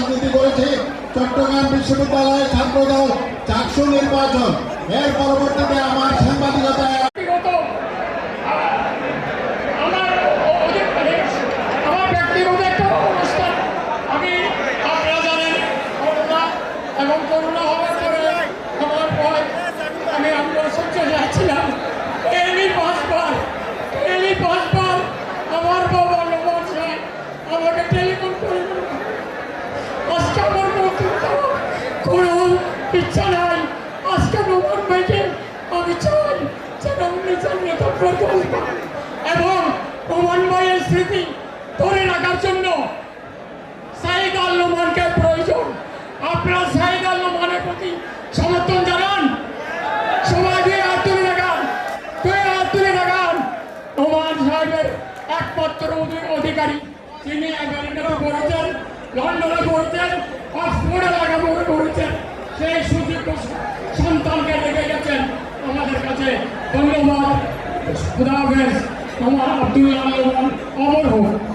রাজনীতি করেছি চট্টগ্রাম বিশ্ববিদ্যালয়ের ছাত্রদল চারশো নির্বাচন। এর পরবর্তীতে আমার ইচ্ছা নাই আজকে নবাব ভাইকে আমি চাই যেন উনি জান্নাত এবং প্রমাণ ভাইয়ের স্মৃতি ধরে রাখার জন্য সাইদ আল নোমানকে প্রয়োজন। আপনারা সাইদ আল প্রতি সমর্থন জানান। সবাই দুই হাত তুলে দেখান দুই হাত তুলে দেখান নোমান সাহেবের একমাত্র অধি- অধিকারী। তিনি আমেরিকাতে পড়েছেন, লন্ডনে পড়েছেন, অক্সফোর্ডে লেখাপড়া করেছেন সেই সুযোগ্য সন্তানকে রেখে গেছেন আমাদের কাছে ধন্যবাদ। খুদা হাফেজ আমার আব্দুল্লাহ অমর হোক।